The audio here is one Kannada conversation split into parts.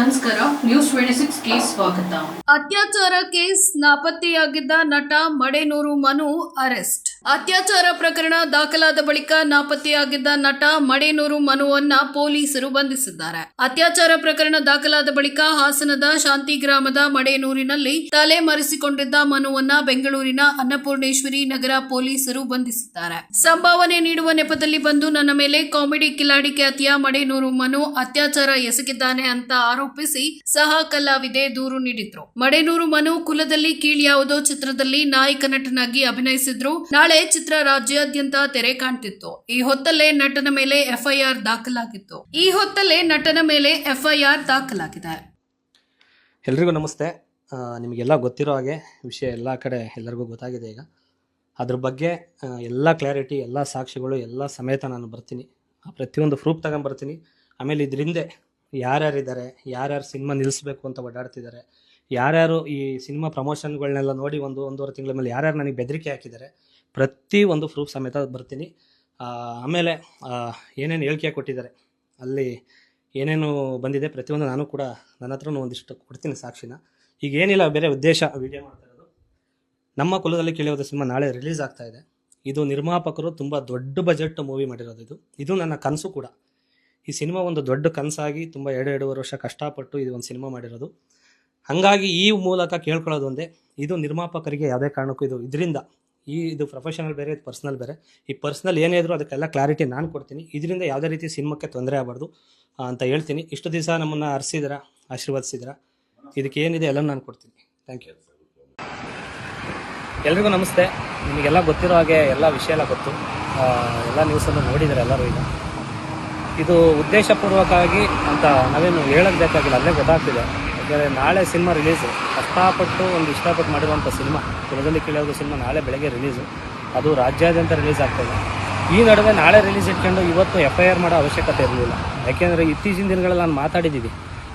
ನಮಸ್ಕಾರ ನ್ಯೂಸ್ ಟ್ವೆಂಟಿ ಸಿಕ್ಸ್ಗೆ ಸ್ವಾಗತ. ಅತ್ಯಾಚಾರ ಕೇಸ್ ನಾಪತ್ತೆಯಾಗಿದ್ದ ನಟ ಮಡೆನೂರು ಮನು ಅರೆಸ್ಟ್. ಅತ್ಯಾಚಾರ ಪ್ರಕರಣ ದಾಖಲಾದ ಬಳಿಕ ನಾಪತ್ತೆಯಾಗಿದ್ದ ನಟ ಮಡೇನೂರು ಮನುವನ್ನ ಪೊಲೀಸರು ಬಂಧಿಸಿದ್ದಾರೆ. ಅತ್ಯಾಚಾರ ಪ್ರಕರಣ ದಾಖಲಾದ ಬಳಿಕ ಹಾಸನದ ಶಾಂತಿ ಗ್ರಾಮದ ಮಡೇನೂರಿನಲ್ಲಿ ತಲೆ ಮರೆಸಿಕೊಂಡಿದ್ದ ಮನುವನ್ನ ಬೆಂಗಳೂರಿನ ಅನ್ನಪೂರ್ಣೇಶ್ವರಿ ನಗರ ಪೊಲೀಸರು ಬಂಧಿಸಿದ್ದಾರೆ. ಸಂಭಾವನೆ ನೀಡುವ ನೆಪದಲ್ಲಿ ಬಂದು ನನ್ನ ಮೇಲೆ ಕಾಮಿಡಿ ಕಿಲಾಡಿ ಖ್ಯಾತಿಯ ಮಡೇನೂರು ಮನು ಅತ್ಯಾಚಾರ ಎಸಗಿದ್ದಾನೆ ಅಂತ ಆರೋಪಿಸಿ ಸಹ ಕಲಾವಿದೆ ದೂರು ನೀಡಿದ್ರು. ಮಡೆನೂರು ಮನು ಕುಲದಲ್ಲಿ ಕೀಳ್ಯಾವುದೋ ಚಿತ್ರದಲ್ಲಿ ನಾಯಕ ನಟನಾಗಿ ಅಭಿನಯಿಸಿದ್ರು. ನಾಳೆ ಚಿತ್ರ ರಾಜ್ಯಾದ್ಯಂತ ತೆರೆ ಕಾಣ್ತಿತ್ತು. ಈ ಹೊತ್ತಲ್ಲೇ ನಟನ ಮೇಲೆ ಎಫ್ಐಆರ್ ದಾಖಲಾಗಿತ್ತು. ಈ ಹೊತ್ತಲ್ಲೇ ನಟನ ಮೇಲೆ ಎಫ್ಐಆರ್ ದಾಖಲಾಗಿದೆ. ಎಲ್ರಿಗೂ ನಮಸ್ತೆ. ನಿಮಗೆಲ್ಲ ಗೊತ್ತಿರೋ ಹಾಗೆ ವಿಷಯ ಎಲ್ಲ ಕಡೆ ಎಲ್ಲರಿಗೂ ಗೊತ್ತಾಗಿದೆ ಈಗ. ಅದ್ರ ಬಗ್ಗೆ ಎಲ್ಲ ಕ್ಲಾರಿಟಿ, ಎಲ್ಲ ಸಾಕ್ಷಿಗಳು, ಎಲ್ಲ ಸಮೇತ ನಾನು ಬರ್ತೀನಿ. ಪ್ರತಿಯೊಂದು ಪ್ರೂಫ್ ತಗೊಂಡ್ಬರ್ತೀನಿ ಆಮೇಲೆ ಇದರಿಂದೆ ಯಾರ್ಯಾರಿದ್ದಾರೆ, ಯಾರ್ಯಾರು ಸಿನಿಮಾ ನಿಲ್ಲಿಸ್ಬೇಕು ಅಂತ ಓಡಾಡ್ತಿದ್ದಾರೆ ಯಾರ್ಯಾರು ಈ ಸಿನಿಮಾ ಪ್ರಮೋಷನ್ಗಳನ್ನೆಲ್ಲ ನೋಡಿ ಒಂದು ಒಂದೂವರೆ ತಿಂಗಳ ಮೇಲೆ ಯಾರ್ಯಾರು ನನಗೆ ಬೆದರಿಕೆ ಹಾಕಿದ್ದಾರೆ, ಪ್ರತಿ ಒಂದು ಪ್ರೂಫ್ ಸಮೇತ ಬರ್ತೀನಿ. ಆಮೇಲೆ ಏನೇನು ಹೇಳಿಕೆ ಕೊಟ್ಟಿದ್ದಾರೆ, ಅಲ್ಲಿ ಏನೇನು ಬಂದಿದೆ, ಪ್ರತಿಯೊಂದು ನಾನು ಕೂಡ ನನ್ನ ಹತ್ರನೂ ಒಂದಿಷ್ಟು ಕೊಡ್ತೀನಿ ಸಾಕ್ಷಿನ. ಈಗ ಏನಿಲ್ಲ, ಬೇರೆ ಉದ್ದೇಶ ವಿಡಿಯೋ ಮಾಡ್ತಾ ನಮ್ಮ ಕುಲದಲ್ಲಿ ಕೇಳಿಯೋದು ಸಿನಿಮಾ ನಾಳೆ ರಿಲೀಸ್ ಆಗ್ತಾ ಇದೆ. ಇದು ನಿರ್ಮಾಪಕರು ತುಂಬ ದೊಡ್ಡ ಬಜೆಟ್ ಮೂವಿ ಮಾಡಿರೋದು ಇದು. ಇದು ನನ್ನ ಕನಸು ಕೂಡ. ಈ ಸಿನಿಮಾ ಒಂದು ದೊಡ್ಡ ಕನಸಾಗಿ ತುಂಬ ಎರಡು ಎರಡೂವರೆ ವರ್ಷ ಕಷ್ಟಪಟ್ಟು ಇದು ಒಂದು ಸಿನಿಮಾ ಮಾಡಿರೋದು. ಹಾಗಾಗಿ ಈ ಮೂಲಕ ಕೇಳ್ಕೊಳ್ಳೋದು ಒಂದೇ, ಇದು ನಿರ್ಮಾಪಕರಿಗೆ ಯಾವುದೇ ಕಾರಣಕ್ಕೂ ಇದು ಇದರಿಂದ, ಈ ಇದು ಪ್ರೊಫೆಷನಲ್ ಬೇರೆ, ಇದು ಪರ್ಸ್ನಲ್ ಬೇರೆ. ಈ ಪರ್ಸ್ನಲ್ ಏನೇ ಇದ್ರೂ ಅದಕ್ಕೆಲ್ಲ ಕ್ಲಾರಿಟಿ ನಾನು ಕೊಡ್ತೀನಿ. ಇದರಿಂದ ಯಾವುದೇ ರೀತಿ ಸಿನಿಮಾಕ್ಕೆ ತೊಂದರೆ ಆಗಬಾರ್ದು ಅಂತ ಹೇಳ್ತೀನಿ. ಇಷ್ಟು ದಿವಸ ನಮ್ಮನ್ನು ಅರಿಸಿದ್ರ, ಆಶೀರ್ವದಿಸಿದ್ರ? ಇದಕ್ಕೆ ಏನಿದೆ ಎಲ್ಲ ನಾನು ಕೊಡ್ತೀನಿ. ಥ್ಯಾಂಕ್ ಯು ಎಲ್ರಿಗೂ ನಮಸ್ತೆ. ನಿಮಗೆಲ್ಲ ಗೊತ್ತಿರೋ ಹಾಗೆ ಎಲ್ಲ ವಿಷಯ ಎಲ್ಲ ಗೊತ್ತು. ಎಲ್ಲ ನ್ಯೂಸನ್ನು ನೋಡಿದ್ದಾರೆ ಎಲ್ಲರೂ ಈಗ. ಇದು ಉದ್ದೇಶಪೂರ್ವಕವಾಗಿ ಅಂತ ನಾವೇನು ಹೇಳೋದು ಬೇಕಾಗಿಲ್ಲ, ಅಲ್ಲೇ ಗೊತ್ತಾಗ್ತಿದೆ. ಯಾಕಂದರೆ ನಾಳೆ ಸಿನಿಮಾ ರಿಲೀಸ್. ಕಷ್ಟಪಟ್ಟು ಒಂದು ಇಷ್ಟಪಟ್ಟು ಮಾಡಿರುವಂಥ ಸಿನಿಮಾ, ಕುಲದಲ್ಲಿ ಕೇಳೋದು ಸಿನಿಮಾ ನಾಳೆ ಬೆಳಗ್ಗೆ ರಿಲೀಸು. ಅದು ರಾಜ್ಯಾದ್ಯಂತ ರಿಲೀಸ್ ಆಗ್ತಾಯಿದೆ ಈ ನಡುವೆ ನಾಳೆ ರಿಲೀಸ್ ಇಟ್ಕೊಂಡು ಇವತ್ತು ಎಫ್ ಐ ಆರ್ ಮಾಡೋ ಅವಶ್ಯಕತೆ ಇರಲಿಲ್ಲ. ಯಾಕೆಂದರೆ ಇತ್ತೀಚಿನ ದಿನಗಳಲ್ಲಿ ನಾನು ಮಾತಾಡಿದ್ದೀವಿ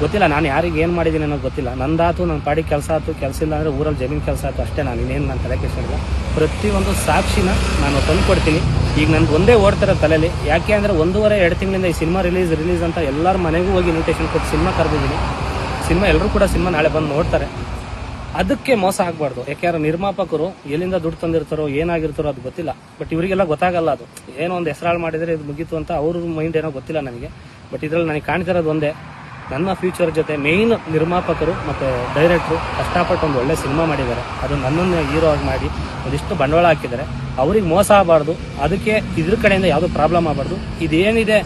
ಗೊತ್ತಿಲ್ಲ, ನಾನು ಯಾರಿಗೆ ಏನು ಮಾಡಿದ್ದೀನಿ ಅನ್ನೋದು ಗೊತ್ತಿಲ್ಲ. ನಂದಾತು ನನ್ನ ಪಾಡಿ ಕೆಲಸ ಆಯ್ತು ಕೆಲಸ ಇಲ್ಲ ಅಂದರೆ ಊರಲ್ಲಿ ಜಮೀನು ಕೆಲಸ ಆಯ್ತು ಅಷ್ಟೇ ನಾನು, ಇನ್ನೇನು ನಾನು ತಲೆ ಕೆಡಿಸಿಲ್ಲ ಪ್ರತಿಯೊಂದು ಸಾಕ್ಷಿನ ನಾನು ತಂದು ಕೊಡ್ತೀನಿ. ಈಗ ನನಗೆ ಒಂದೇ ಓಡ್ತಾರೆ ತಲೆಯಲ್ಲಿ ಯಾಕೆ ಅಂದರೆ ಒಂದೂವರೆ, ಎರಡು ತಿಂಗಳಿಂದ ಈ ಸಿನಿಮಾ ರಿಲೀಸ್ ರಿಲೀಸ್ ಅಂತ ಎಲ್ಲರ ಮನೆಗೂ ಹೋಗಿ ಇನ್ವಿಟೇಷನ್ ಕೊಟ್ಟು ಸಿನಿಮಾ ಕರೆದಿದ್ದೀನಿ. ಸಿನಿಮಾ ಎಲ್ಲರೂ ಕೂಡ ಸಿನಿಮಾ ನಾಳೆ ಬಂದು ನೋಡ್ತಾರೆ. ಅದಕ್ಕೆ ಮೋಸ ಆಗಬಾರ್ದು. ಯಾಕೆಂದ್ರೆ ನಿರ್ಮಾಪಕರು ಎಲ್ಲಿಂದ ದುಡ್ಡು ತಂದಿರ್ತಾರೋ, ಏನಾಗಿರ್ತಾರೋ ಅದು ಗೊತ್ತಿಲ್ಲ. ಬಟ್ ಇವರಿಗೆಲ್ಲ ಗೊತ್ತಾಗಲ್ಲ ಅದು. ಏನೋ ಒಂದು ಹೆಸರಾಳು ಮಾಡಿದರೆ ಇದು ಮುಗೀತು ಅಂತ ಅವ್ರ ಮೈಂಡ್ ಏನೋ ಗೊತ್ತಿಲ್ಲ ನನಗೆ. ಬಟ್ ಇದರಲ್ಲಿ ನನಗೆ ಕಾಣ್ತಿರೋದು ಒಂದೇ. ನನ್ನ ಫ್ಯೂಚರ್ ಜೊತೆ ಮೇಯ್ನ್ ನಿರ್ಮಾಪಕರು ಮತ್ತು ಡೈರೆಕ್ಟ್ರು ಕಷ್ಟಪಟ್ಟು ಒಂದು ಒಳ್ಳೆ ಸಿನಿಮಾ ಮಾಡಿದ್ದಾರೆ. ಅದು ನನ್ನನ್ನು ಹೀರೋ ಆಗಿ ಮಾಡಿ ಒಂದಿಷ್ಟು ಬಂಡವಾಳ ಹಾಕಿದ್ದಾರೆ. ಅವ್ರಿಗೆ ಮೋಸ ಆಗಬಾರ್ದು. ಅದಕ್ಕೆ ಇದ್ರ ಕಡೆಯಿಂದ ಯಾವುದೂ ಪ್ರಾಬ್ಲಮ್ ಆಗಬಾರ್ದು. ಇದೇನಿದೆ?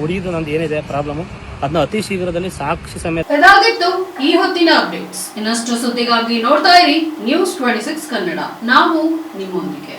ಹುಡುಗಿದು ನಂದು ಏನಿದೆ ಪ್ರಾಬ್ಲಮು ಅದನ್ನ ಅತಿ ಶೀಘ್ರದಲ್ಲಿ ಸಾಕ್ಷಿ ಸಮೇತ ಇದಾಗಿತ್ತು ಈ ಹೊತ್ತಿನ ಅಪ್ಡೇಟ್ಸ್ ಇನ್ನಷ್ಟು ಸುದ್ದಿಗಾಗಿ ನೋಡ್ತಾ ಇರಿ ನ್ಯೂಸ್ ಟ್ವೆಂಟಿ ಸಿಕ್ಸ್ ಕನ್ನಡ. ನಾವು ನಿಮ್ಮೊಂದಿಗೆ.